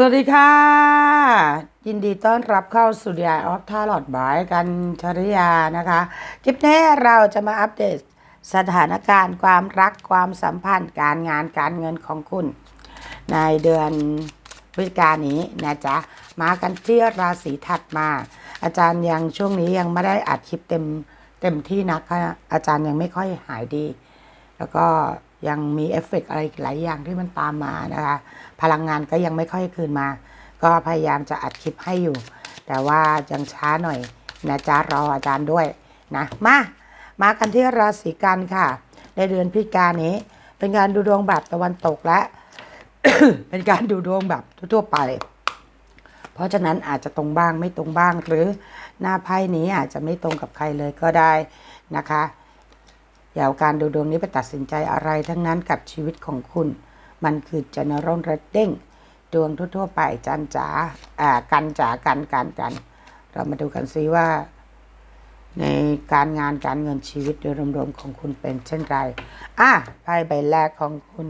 สวัสดีค่ะ ยินดีต้อนรับเข้าสู่ d ี of ออฟท่าหลอดบายกันชริยานะคะ คลิปนี้เราจะมาอัปเดตสถานการณ์ความรักความสัมพันธ์การงานการเงินของคุณ ในเดือนพฤศจิกายนนี้นะจ๊ะ มากันที่ราศีถัดมา อาจารย์ยังช่วงนี้ยังไม่ได้อัดคลิปเต็มเต็มที่นักค่ะอาจารย์ยังไม่ค่อยหายดี แล้วก็ ยังมีเอฟเฟกต์อะไรหลายอย่างที่มันตามมานะคะ พลังงานก็ยังไม่ค่อยคืนมา ก็พยายามจะอัดคลิปให้อยู่ แต่ว่ายังช้าหน่อยนะจ๊ะรออาจารย์ด้วยนะมามากันที่ราศีกันค่ะ ในเดือนพิกานี้ เป็นการดูดวงแบบตะวันตกและ เป็นการดูดวงแบบทั่วไป เพราะฉะนั้นอาจจะตรงบ้างไม่ตรงบ้างหรือหน้าไพ่นี้อาจจะไม่ตรงกับใครเลยก็ได้นะคะ อย่าเอาการดูดวงนี้ไปตัดสินใจอะไรทั้งนั้นกับชีวิตของคุณ มันคือ general reading ดวงทั่ว ๆ ไปจันจ๋าอ่ากันจ๋ากันกันกัน เรามาดูกันซิว่า ในการงานการเงินชีวิตโดยรวมๆของคุณเป็นเช่นไรอะไพ่ใบแรกของคุณ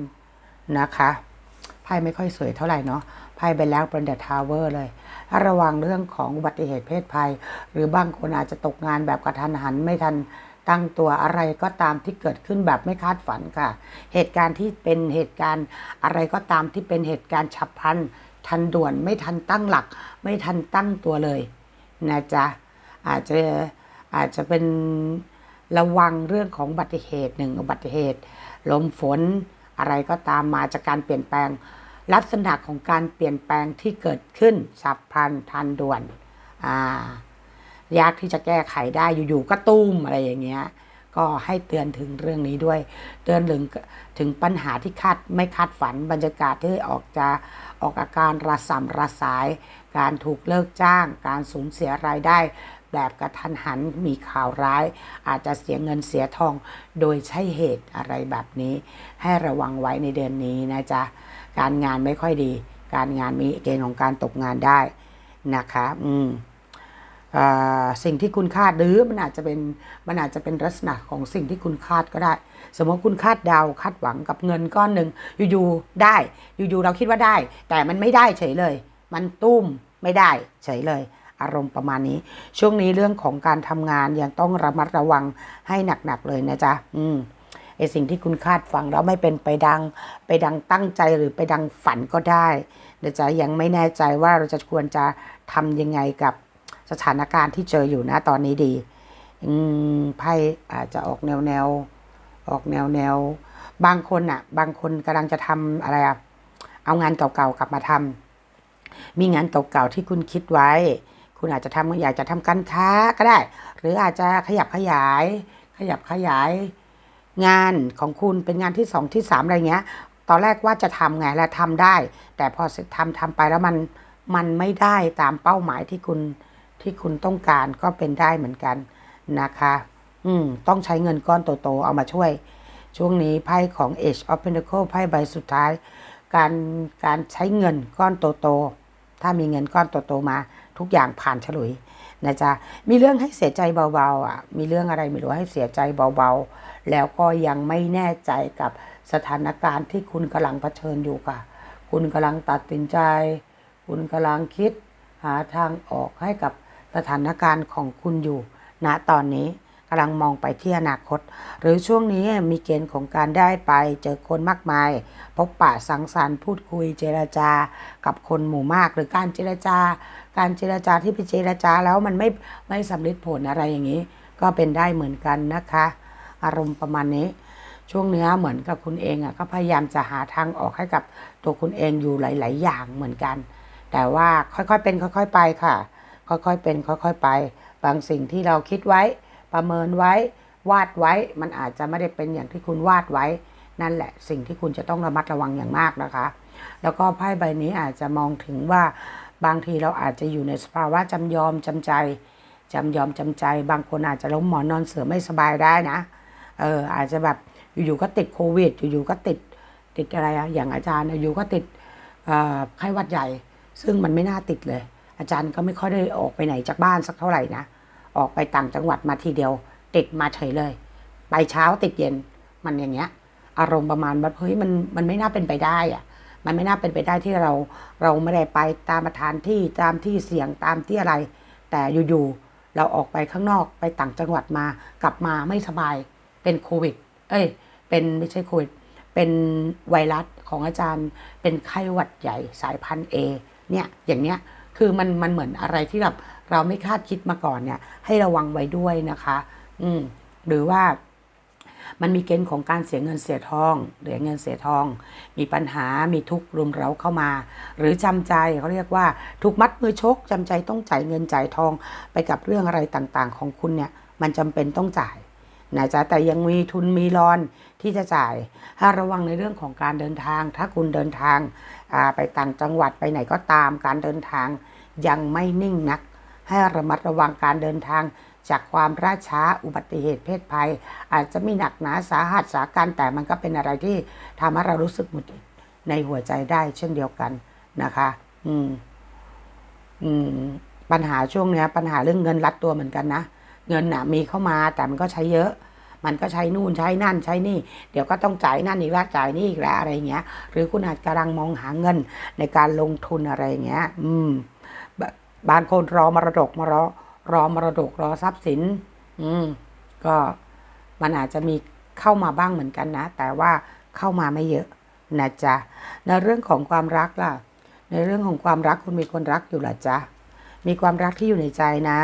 นะคะไพ่ไม่ค่อยสวยเท่าไหร่เนาะไพ่ใบแรกเป็นเดอะทาวเวอร์เลยระวังเรื่องของอุบัติเหตุเพศภัย หรือบางคนอาจจะตกงานแบบกระทันหันไม่ทัน ตั้งตัวอะไรก็ตามที่เกิดขึ้นแบบไม่คาดฝันค่ะ เหตุการณ์ที่เป็นเหตุการณ์อะไรก็ตามที่เป็นเหตุการณ์ฉับพลัน ทันด่วนไม่ทันตั้งหลัก ไม่ทันตั้งตัวเลยนะจ๊ะอาจจะอาจจะเป็นระวังเรื่องของอุบัติเหตุหนึ่งอุบัติเหตุ ลมฝนอะไรก็ตามมาจากการเปลี่ยนแปลง ลักษณะของการเปลี่ยนแปลงที่เกิดขึ้นฉับพลันทันด่วนอ่า ยากที่จะแก้ไขได้อยู่ๆก็ตุ้มอะไรอย่างเงี้ยก็ให้เตือนถึงเรื่องนี้ด้วย เตือนถึงถึงปัญหาที่คาดไม่คาดฝันบรรยากาศที่ออกจะออกอาการระสำระสาย การถูกเลิกจ้าง การสูญเสียรายได้ แบบกระทันหันมีข่าวร้าย อาจจะเสียเงินเสียทองโดยใช่เหตุอะไรแบบนี้ ให้ระวังไว้ในเดือนนี้นะจ๊ะ การงานไม่ค่อยดี การงานมีเกณฑ์ของการตกงานได้นะคะ อืม สิ่งที่คุณคาดหรือมันอาจจะเป็นมันอาจจะเป็นลักษณะของสิ่งที่คุณคาดก็ได้ สมมติคุณคาดดาวคาดหวังกับเงินก้อนหนึ่งอยู่ๆได้ อยู่ๆเราคิดว่าได้ แต่มันไม่ได้เฉยเลย มันตุ้มไม่ได้เฉยเลย อารมณ์ประมาณนี้ ช่วงนี้เรื่องของการทำงานยังต้องระมัดระวังให้หนักๆเลยนะจ๊ะอืมไอสิ่งที่คุณคาดฝังแล้วไม่เป็นไปดังไปดังตั้งใจหรือไปดังฝันก็ได้นะจ๊ะยังไม่แน่ใจว่าเราจะควรจะทำยังไงกับ สถานการณ์ที่เจออยู่นะตอนนี้ดีไพ่อาจจะออกแนวแนวออกแนวแนว บางคนอะ่ะบางคนกำลังจะทำอะไรอะเอางานเก่าๆกลับมาทำมีงานเก่าๆที่คุณคิดไว้ คุณอาจจะทำอยากจะทำการค้าก็ได้ หรืออาจจะขยับขยาย ขยับขยาย งานของคุณเป็นงานที่สองที่สามอะไรเงี้ย ตอนแรกว่าจะทำไงและทำได้ แต่พอทำทำไปแล้วมันมันไม่ได้ตามเป้าหมายที่คุณ ที่คุณต้องการก็เป็นได้เหมือนกันนะคะ อืม ต้องใช้เงินก้อนโตๆเอามาช่วย ช่วงนี้ไพ่ของ Age of Pentacle ไพ่ใบสุดท้าย การการใช้เงินก้อนโตๆถ้ามีเงินก้อนโตๆมา ทุกอย่างผ่านฉลุยนะจ๊ะมีเรื่องให้เสียใจเบาๆอะ มีเรื่องอะไรไม่รู้ให้เสียใจเบาๆ แล้วก็ยังไม่แน่ใจกับสถานการณ์ที่คุณกำลังเผชิญอยู่ค่ะ คุณกำลังตัดสินใจ คุณกำลังคิดหาทางออกให้กับ สถานการณ์ของคุณอยู่ณนะตอนนี้กำลังมองไปที่อนาคต หรือช่วงนี้มีเกณฑ์ของการได้ไปเจอคนมากมาย พบปะสังสรรค์พูดคุยเจรจากับคนหมู่มาก หรือการเจรจา การเจรจาที่ไปเจรจาแล้วมันไม่ไม่สำเร็จผลอะไรอย่างนี้ ก็เป็นได้เหมือนกันนะคะ อารมณ์ประมาณนี้ ช่วงเนื้อเหมือนกับคุณเองอะก็พยายามจะหาทางออกให้กับตัวคุณเองอยู่หลาย ๆ อย่างเหมือนกัน แต่ว่าค่อยๆเป็นค่อย ๆ ไปค่ะ ค่อยๆเป็นค่อยๆไป บางสิ่งที่เราคิดไว้ ประเมินไว้ วาดไว้ มันอาจจะไม่ได้เป็นอย่างที่คุณวาดไว้ นั่นแหละ สิ่งที่คุณจะต้องระมัดระวังอย่างมากนะคะ แล้วก็ไพ่ใบนี้อาจจะมองถึงว่าบางทีเราอาจจะอยู่ในสภาวะจำยอมจำใจจำยอมจำใจ บางคนอาจจะล้มหมอนนอนเสือไม่สบายได้นะ เอออาจจะแบบอยู่ๆก็ติดโควิด อยู่ๆก็ติดติดอะไรอะอย่างอาจารย์อยู่ก็ติดไข้หวัดใหญ่ ซึ่งมันไม่น่าติดเลย อาจารย์ก็ไม่ค่อยได้ออกไปไหนจากบ้านสักเท่าไหร่นะ ออกไปต่างจังหวัดมาทีเดียว ติดมาเฉยเลย ไปเช้าติดเย็นมันอย่างเงี้ย อารมณ์ประมาณแบบเฮ้ยมันมันไม่น่าเป็นไปได้อะมันไม่น่าเป็นไปได้ที่เราเราไม่ได้ไปตามสถานที่ตามที่เสี่ยงตามที่อะไร แต่อยู่ๆเราออกไปข้างนอกไปต่างจังหวัดมากลับมาไม่สบายเป็นโควิด เอ้ย เป็นไม่ใช่โควิดเป็นไวรัสของอาจารย์เป็นไข้หวัดใหญ่สายพันธุ์เอเนี่ยอย่างเนี้ย คือมันมันเหมือนอะไรที่แบบเราไม่คาดคิดมาก่อนเนี่ย ให้ระวังไว้ด้วยนะคะ อืมหรือว่ามันมีเกณฑ์ของการเสียเงินเสียทองเสียเงินเสียทอง มีปัญหา มีทุกข์รุมเร้าเข้ามา หรือจำใจเขาเรียกว่าถูกมัดมือชกจำใจต้องจ่ายเงินจ่ายทองไปกับเรื่องอะไรต่างๆ ของคุณเนี่ย มันจำเป็นต้องจ่าย นะจ๊ะแต่ยังมีทุนมีรอนที่จะจ่ายให้ระวังในเรื่องของการเดินทาง ถ้าคุณเดินทางไปต่างจังหวัดไปไหนก็ตามการเดินทางยังไม่นิ่งนัก ให้ระมัดระวังการเดินทาง จากความราช้าอุบัติเหตุเพศภัย อาจจะไม่หนักหนาสาหัสสาการแต่มันก็เป็นอะไรที่ทำให้เรารู้สึกหมุดในหัวใจได้เช่นเดียวกันนะคะ อืม อืม ปัญหาช่วงเนี้ย ปัญหาเรื่องเงินรัดตัวเหมือนกันนะ เงินน่ะมีเข้ามาแต่มันก็ใช้เยอะ มันก็ใช้นู่นใช้นั่นใช้นี่ เดี๋ยวก็ต้องจ่ายนั่นอีกแล้วจ่ายนี่อีกแล้วอะไรเงี้ย หรือคุณอาจกำลังมองหาเงินในการลงทุนอะไรเงี้ย อืมบางคนรอมรดกมารอรอมรดกรอทรัพย์สิน อืม ก็มันอาจจะมีเข้ามาบ้างเหมือนกันนะ แต่ว่าเข้ามาไม่เยอะนะจ๊ะในเรื่องของความรักล่ะ ในเรื่องของความรักคุณมีคนรักอยู่หรอจ๊ะมีความรักที่อยู่ในใจนะ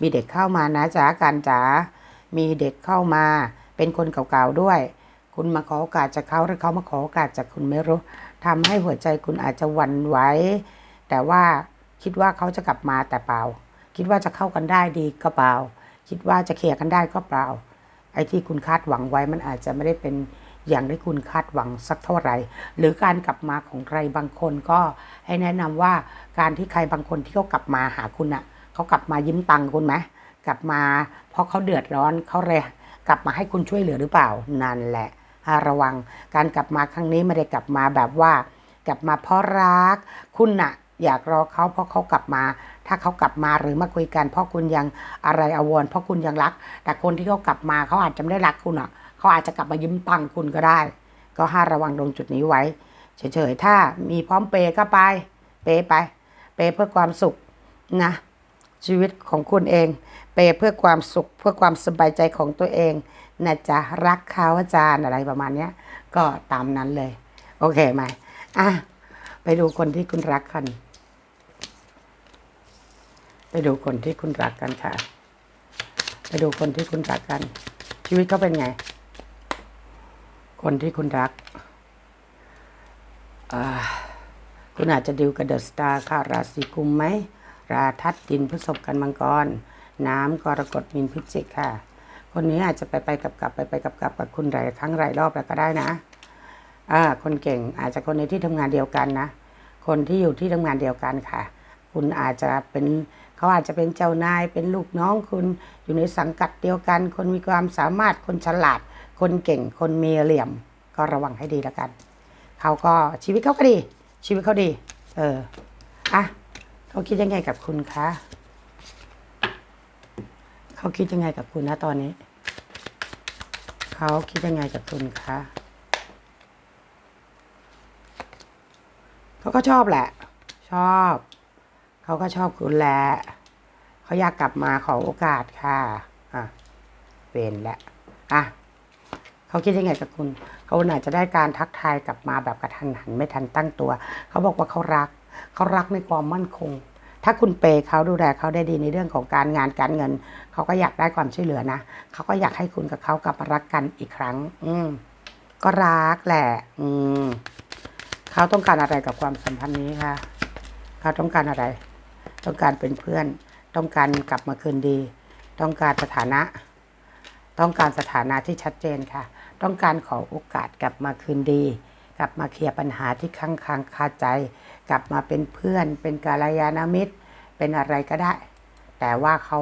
มีเด็กเข้ามานะจ๊ะกันจ๋า มีเด็กเข้ามา เป็นคนเก่าๆด้วย คุณมาขอโอกาสจากเขาหรือเขามาขอโอกาสจากคุณไม่รู้ทำให้หัวใจคุณอาจจะหวั่นไหวแต่ว่าคิดว่าเขาจะกลับมาแต่เปล่า คิดว่าจะเข้ากันได้ดีก็เปล่า คิดว่าจะเคลียร์กันได้ก็เปล่า ไอ้ที่คุณคาดหวังไว้มันอาจจะไม่ได้เป็นอย่างที่คุณคาดหวังสักเท่าไหร่ หรือการกลับมาของใครบางคนก็ให้แนะนำว่าการที่ใครบางคนที่เขากลับมาหาคุณอะ่ะ เขากลับมายิ้มตังคุณไหมกลับมาเพราะเขาเดือดร้อนเขาเรกลับมาให้คุณช่วยเหลือหรือเปล่านั่นแหละระวังการกลับมาครั้งนี้ไม่ได้กลับมาแบบว่า กลับมาเพราะรัก คุณน่ะอยากรอเขาเพราะเขากลับมา ถ้าเขากลับมาหรือมาคุยกัน เพราะคุณยังอะไรอาวรเพราะคุณยังรัก แต่คนที่เขากลับมาเขาอาจจะไม่ได้รักคุณอะเขาอาจจะกลับมายิ้มตังคุณก็ได้ ก็ห้าระวังตรงจุดนี้ไว้ เฉยๆ ถ้ามีพร้อมเปย์ก็ไป เปย์ไป เปย์เพื่อความสุขนะ ชีวิตของคุณเองเปเพื่อความสุขเพื่อความสบายใจของตัวเองนะจ๊ะรักเขาอาจารย์อะไรประมาณเนี้ยก็ตามนั้นเลย โอเคไหมอะไปดูคนที่คุณรักกัน ไปดูคนที่คุณรักกันค่ะ ไปดูคนที่คุณรักกัน ชีวิตเขาเป็นไง คนที่คุณรักคุณอาจจะดิวกับเดอะสตาร์ค่ะราศีกุมไหม ราทัดดินพฤษภกันมังกร น้ำกรกฎมินพิจิกค่ะ คนนี้อาจจะไปไปกับกับไปไปกับกับกับคุณหลายครั้งหลายรอบแล้วก็ได้นะอ่าคนเก่งอาจจะคนในที่ทำงานเดียวกันนะ คนที่อยู่ที่ทำงานเดียวกันค่ะ คุณอาจจะเป็นเขาอาจจะเป็นเจ้านายเป็นลูกน้องคุณอยู่ในสังกัดเดียวกัน คนมีความสามารถคนฉลาด คนเก่งคนมีเหลี่ยม ก็ระวังให้ดีแล้วกันเขาก็ชีวิตเขาก็ดี ชีวิตเขาดี เอออะ เขาคิดยังไงกับคุณคะ เขาคิดยังไงกับคุณนะตอนนี้ เขาคิดยังไงกับคุณคะเขาก็ชอบแหละ ชอบ เขาก็ชอบคุณแหละเขาอยากกลับมาขอโอกาสค่ะอะเวนและอะเขาคิดยังไงกับคุณ เขาอาจจะได้การทักทายกลับมาแบบกระทันหันไม่ทันตั้งตัว เขาบอกว่าเขารัก เขารักในความมั่นคง ถ้าคุณเปย์เขาดูแลเขาได้ดีในเรื่องของการงานการเงิน เขาก็อยากได้ความช่วยเหลือนะ เขาก็อยากให้คุณกับเขากลับมารักกันอีกครั้ง อืมก็รักแหละ อืมเขาต้องการอะไรกับความสัมพันธ์นี้คะเขาต้องการอะไร ต้องการเป็นเพื่อน ต้องการกลับมาคืนดี ต้องการสถานะ ต้องการสถานะที่ชัดเจนค่ะ ต้องการขอโอกาสกลับมาคืนดี กลับมาเคลียร์ปัญหาที่ค้างค้างคาใจ กลับมาเป็นเพื่อน เป็นกาลยานามิตร เป็นอะไรก็ได้ แต่ว่าเขา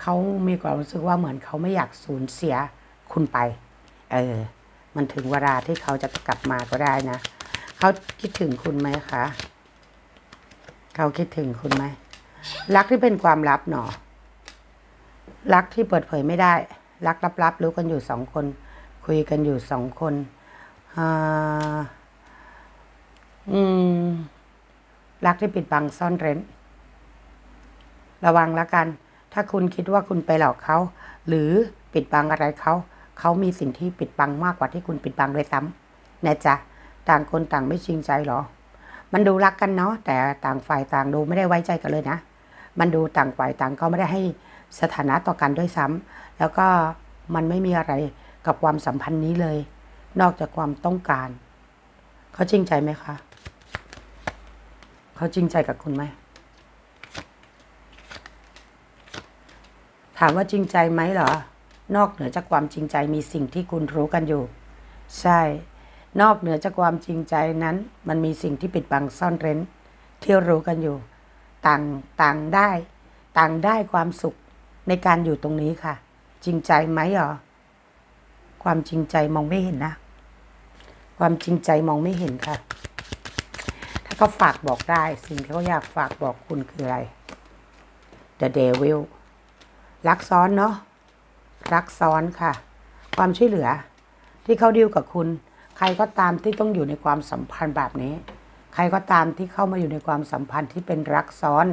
เขามีความรู้สึกว่าเหมือนเขาไม่อยากสูญเสียคุณไป เออ มันถึงเวลาที่เขาจะกลับมาก็ได้นะ เขาคิดถึงคุณไหมคะ เขาคิดถึงคุณไหม รักที่เป็นความลับหนอ รักที่เปิดเผยไม่ได้ รักลับๆรู้กันอยู่สองคน คุยกันอยู่สองคนอืม รักที่ปิดบังซ่อนเร้น ระวังละกัน ถ้าคุณคิดว่าคุณไปหลอกเขา หรือปิดบังอะไรเขา เขามีสิ่งที่ปิดบังมากกว่าที่คุณปิดบังด้วยซ้ำนะจ๊ะ ต่างคนต่างไม่จริงใจหรอ มันดูรักกันเนาะ แต่ต่างฝ่ายต่างดูไม่ได้ไว้ใจกันเลยนะ มันดูต่างฝ่ายต่างก็ไม่ได้ให้สถานะต่อกันด้วยซ้ำแล้วก็มันไม่มีอะไรกับความสัมพันธ์นี้เลย นอกจากความต้องการ เขาจริงใจไหมคะ เขาจริงใจกับคุณไหม ถามว่าจริงใจไหมเหรอ นอกเหนือจากความจริงใจมีสิ่งที่คุณรู้กันอยู่ ใช่ นอกเหนือจากความจริงใจนั้น มันมีสิ่งที่ปิดบังซ่อนเร้น ที่รู้กันอยู่ ต่างต่างได้ ต่างได้ความสุขในการอยู่ตรงนี้ค่ะ จริงใจไหมเหรอ ความจริงใจมองไม่เห็นนะ ความจริงใจมองไม่เห็นค่ะ ถ้เขาฝากบอกได้ สิ่งที่เขาอยากฝากบอกคุณคืออะไร The Devil รักซ้อนเนาะรักซ้อนค่ะ ความช่วยเหลือ ที่เขาดีลกับคุณ ใครก็ตามที่ต้องอยู่ในความสัมพันธ์แบบนี้ ใครก็ตามที่เข้ามาอยู่ในความสัมพันธ์ที่เป็นรักซ้อน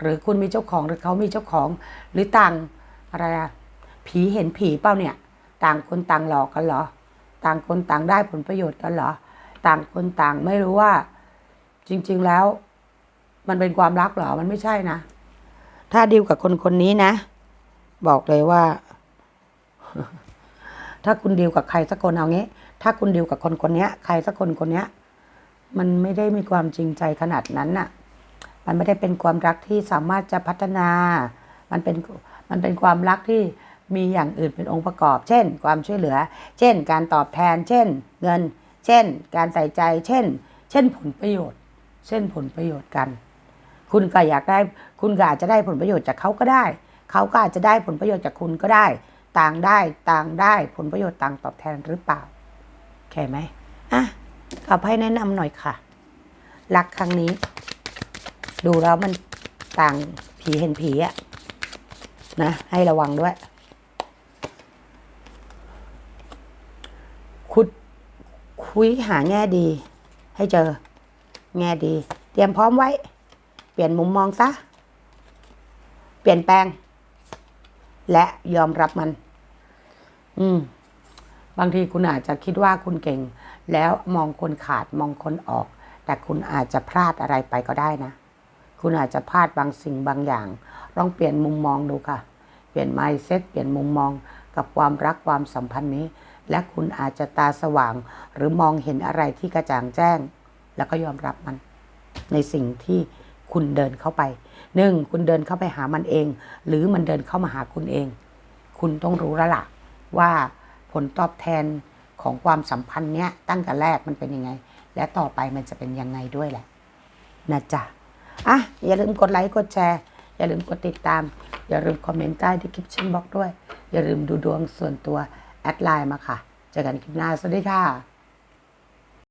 หรือคุณมีเจ้าของหรือเขามีเจ้าของ หรือต่างอะไรอะผีเห็นผีเปล่าเนี่ย ต่างคนต่างหลอกกันเหรอ ต่างคนต่างได้ผลประโยชน์กันเหรอ ต่างคนต่างไม่รู้ว่า จริง ๆแล้ว มันเป็นความรักเหรอ มันไม่ใช่นะ ถ้าดีลกับคนคนนี้นะ บอกเลยว่า ถ้าคุณดีลกับใครสักคนเอางี้ ถ้าคุณดีลกับคนคนนี้ยใครสักคนคนเนี้ยมันไม่ได้มีความจริงใจขนาดนั้นน่ะ มันไม่ได้เป็นความรักที่สามารถจะพัฒนา มันเป็น มันเป็นความรักที่มีอย่างอื่นเป็นองค์ประกอบ เช่น ความช่วยเหลือ เช่น การตอบแทน เช่น เงิน เช่น การใส่ใจ เช่น เช่นผลประโยชน์ เช่นผลประโยชน์กัน คุณก็อยากได้ คุณก็อาจจะได้ผลประโยชน์จากเขาก็ได้ เขาก็อาจจะได้ผลประโยชน์จากคุณก็ได้ ต่างได้ ต่างได้ ผลประโยชน์ต่างตอบแทนหรือเปล่าโอเคไหมอะขอให้แนะนำหน่อยค่ะ รักครั้งนี้ ดูแล้วมันต่างผีเห็นผีอะนะ ให้ระวังด้วย คุดคุยหาแง่ดี ให้เจอ แง่ดี เตรียมพร้อมไว้ เปลี่ยนมุมมองซะ เปลี่ยนแปลง และยอมรับมัน อืม บางทีคุณอาจจะคิดว่าคุณเก่ง แล้วมองคนขาดมองคนออก แต่คุณอาจจะพลาดอะไรไปก็ได้นะ คุณอาจจะพลาดบางสิ่งบางอย่าง ลองเปลี่ยนมุมมองดูค่ะ เปลี่ยน mindset เปลี่ยนมุมมองกับความรักความสัมพันธ์นี้ และคุณอาจจะตาสว่าง หรือมองเห็นอะไรที่กระจ่างแจ้ง แล้วก็ยอมรับมัน ในสิ่งที่คุณเดินเข้าไปหนึ่งคุณเดินเข้าไปหามันเอง หรือมันเดินเข้ามาหาคุณเอง คุณต้องรู้ล้วล่ะว่าผลตอบแทนของความสัมพันธ์เนี้ยตั้งแต่แรกมันเป็นยังไง และต่อไปมันจะเป็นยังไงด้วยแหละนะจ๊ะอะอย่าลืมกดไลค์กดแชร์ อย่าลืมกดติดตาม อย่าลืมคอมเมนต์ใต้ที่คลิปชั่นบล็อกด้วย อย่าลืมดูดวงส่วนตัวแอดไลน์มาค่ะ เจอกันคลิปหน้าสวัสดีค่ะ